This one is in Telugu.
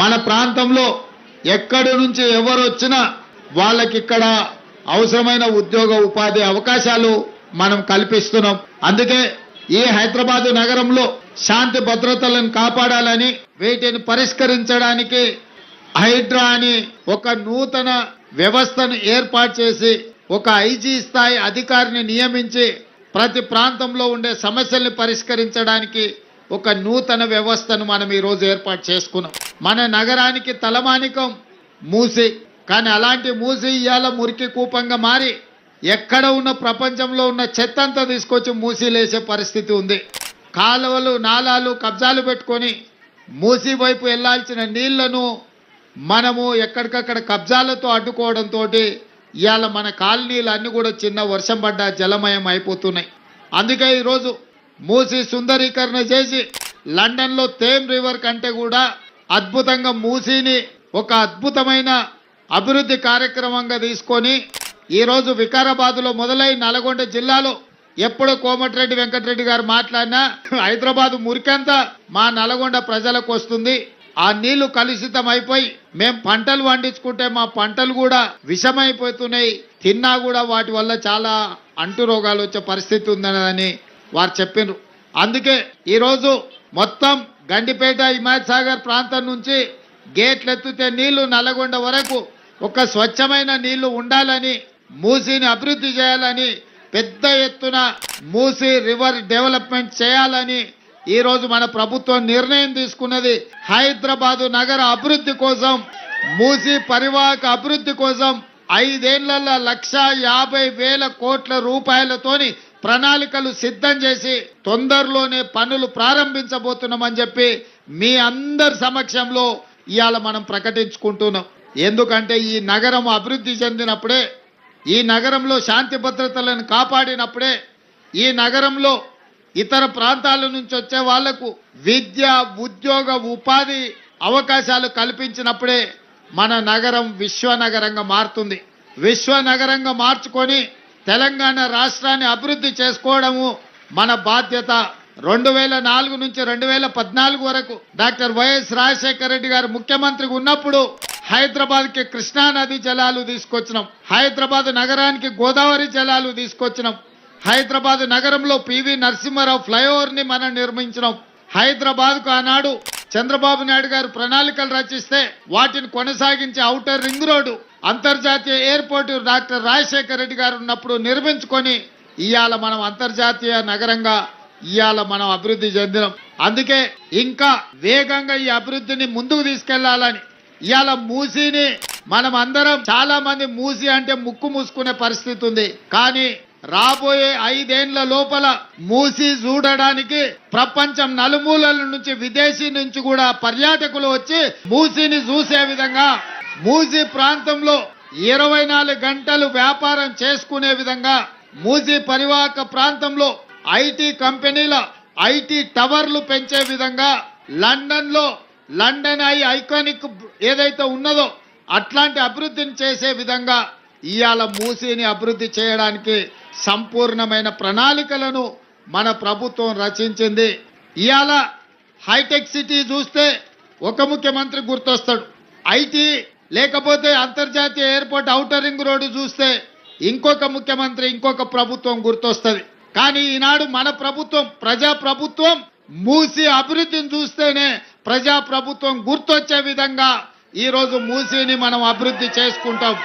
మన ప్రాంతంలో ఎక్కడి నుంచి ఎవరు వచ్చినా వాళ్ళకి ఇక్కడ అవసరమైన ఉద్యోగ ఉపాధి అవకాశాలు మనం కల్పిస్తున్నాం. అందుకే ఈ హైదరాబాదు నగరంలో శాంతి భద్రతలను కాపాడాలని వీటిని పరిష్కరించడానికి హైడ్రా అని ఒక నూతన వ్యవస్థను ఏర్పాటు చేసి ఒక ఐజీ స్థాయి అధికారిని నియమించి ప్రతి ప్రాంతంలో ఉండే సమస్యల్ని పరిష్కరించడానికి ఒక నూతన వ్యవస్థను మనం ఈరోజు ఏర్పాటు చేసుకున్నాం. మన నగరానికి తలమానికం మూసి. కానీ అలాంటి మూసి ఇవాళ మురికి కూపంగా మారి ఎక్కడ ఉన్న ప్రపంచంలో ఉన్న చెత్త అంతా తీసుకొచ్చి మూసీలేసే పరిస్థితి ఉంది. కాలువలు నాలాలు కబ్జాలు పెట్టుకొని మూసి వైపు వెళ్ళాల్సిన నీళ్ళను మనము ఎక్కడికక్కడ కబ్జాలతో అడ్డుకోవడంతో ఇవాళ మన కాలనీలు అన్ని కూడా చిన్న వర్షం పడ్డ జలమయం అయిపోతున్నాయి. అందుకే ఈరోజు మూసి సుందరీకరణ చేసి లండన్లో థేమ్ రివర్ కంటే కూడా అద్భుతంగా మూసీని ఒక అద్భుతమైన అభివృద్ధి కార్యక్రమంగా తీసుకొని ఈరోజు వికారాబాద్లో మొదలై నల్గొండ జిల్లాలో ఎప్పుడు కోమటిరెడ్డి వెంకటరెడ్డి గారు మాట్లాడినా హైదరాబాద్ మురికంతా మా నల్గొండ ప్రజలకు వస్తుంది. ఆ నీళ్ళు కలుషితం అయిపోయి మేం పంటలు పండించుకుంటే మా పంటలు కూడా విషమైపోతున్నాయి. తిన్నా కూడా వాటి వల్ల చాలా అంటు రోగాలు వచ్చే పరిస్థితి ఉందని వారు చెప్పిండ్రు అందుకే ఈరోజు మొత్తం గండిపేట హిమాయత్ సాగర్ ప్రాంతం నుంచి గేట్లు ఎత్తితే నీళ్ళు నల్లగొండ వరకు ఒక స్వచ్ఛమైన నీళ్ళు ఉండాలని మూసీని అభివృద్ధి చేయాలని పెద్ద ఎత్తున మూసీ రివర్ డెవలప్మెంట్ చేయాలని ఈరోజు మన ప్రభుత్వం నిర్ణయం తీసుకున్నది. హైదరాబాదు నగర అభివృద్ధి కోసం మూసీ పరివాహక అభివృద్ధి కోసం ఐదేళ్ళలో లక్ష యాభై వేల కోట్ల రూపాయలతోని ప్రణాళికలు సిద్ధం చేసి తొందరలోనే పనులు ప్రారంభించబోతున్నామని చెప్పి మీ అందరి సమక్షంలో ఇవాళ మనం ప్రకటించుకుంటున్నాం. ఎందుకంటే ఈ నగరం అభివృద్ధి చెందినప్పుడే ఈ నగరంలో శాంతి భద్రతలను కాపాడినప్పుడే ఈ నగరంలో ఇతర ప్రాంతాల నుంచి వచ్చే వాళ్ళకు విద్య ఉద్యోగ ఉపాధి అవకాశాలు కల్పించినప్పుడే మన నగరం విశ్వనగరంగా మారుతుంది. విశ్వనగరంగా మార్చుకొని తెలంగాణ రాష్ట్రాన్ని అభివృద్ధి చేసుకోవడము మన బాధ్యత. రెండు వేల నాలుగు నుంచి రెండు వేల పద్నాలుగు వరకు డాక్టర్ వైఎస్ రాజశేఖర రెడ్డి గారు ముఖ్యమంత్రిగా ఉన్నప్పుడు హైదరాబాద్కి కృష్ణా నది జలాలు తీసుకొచ్చినాం. హైదరాబాద్ నగరానికి గోదావరి జలాలు తీసుకొచ్చినాం. హైదరాబాద్ నగరంలో పివి నరసింహారావు ఫ్లైఓవర్ని మనం నిర్మించినాం. హైదరాబాద్కు ఆనాడు చంద్రబాబు నాయుడు గారు ప్రణాళికలు రచిస్తే వాటిని కొనసాగించే ఔటర్ రింగ్ రోడ్డు అంతర్జాతీయ ఎయిర్పోర్టు డాక్టర్ రాజశేఖర రెడ్డి గారు ఉన్నప్పుడు నిర్మించుకొని ఇవాళ మనం అంతర్జాతీయ నగరంగా ఇవాళ మనం అభివృద్ధి చెందినాం. అందుకే ఇంకా వేగంగా ఈ అభివృద్ధిని ముందుకు తీసుకెళ్ళాలని ఇవాళ మూసీని మనం అందరం చాలా మంది మూసి అంటే ముక్కు మూసుకునే పరిస్థితి ఉంది. కానీ రాబోయే ఐదేండ్ల లోపల మూసి చూడడానికి ప్రపంచం నలుమూలల నుంచి విదేశీ నుంచి కూడా పర్యాటకులు వచ్చి మూసిని చూసే విధంగా మూసి ప్రాంతంలో ఇరవై నాలుగు గంటలు వ్యాపారం చేసుకునే విధంగా మూసి పరివాహక ప్రాంతంలో ఐటీ కంపెనీల ఐటీ టవర్లు పెంచే విధంగా లండన్లో లండన్ ఐ ఐకానిక్ ఏదైతే ఉన్నదో అట్లాంటి అభివృద్ధిని చేసే విధంగా ఇవాళ మూసీని అభివృద్ధి చేయడానికి సంపూర్ణమైన ప్రణాళికలను మన ప్రభుత్వం రచించింది. ఇవాళ హైటెక్ సిటీ చూస్తే ఒక ముఖ్యమంత్రి గుర్తొస్తాడు. ఐటీ లేకపోతే అంతర్జాతీయ ఎయిర్పోర్ట్ ఔటర్ రింగ్ రోడ్డు చూస్తే ఇంకొక ముఖ్యమంత్రి ఇంకొక ప్రభుత్వం గుర్తొస్తుంది. కానీ ఈనాడు మన ప్రభుత్వం ప్రజా ప్రభుత్వం మూసి అభివృద్ధిని చూస్తేనే ప్రజా ప్రభుత్వం గుర్తొచ్చే విధంగా ఈరోజు మూసీని మనం అభివృద్ధి చేసుకుంటాం.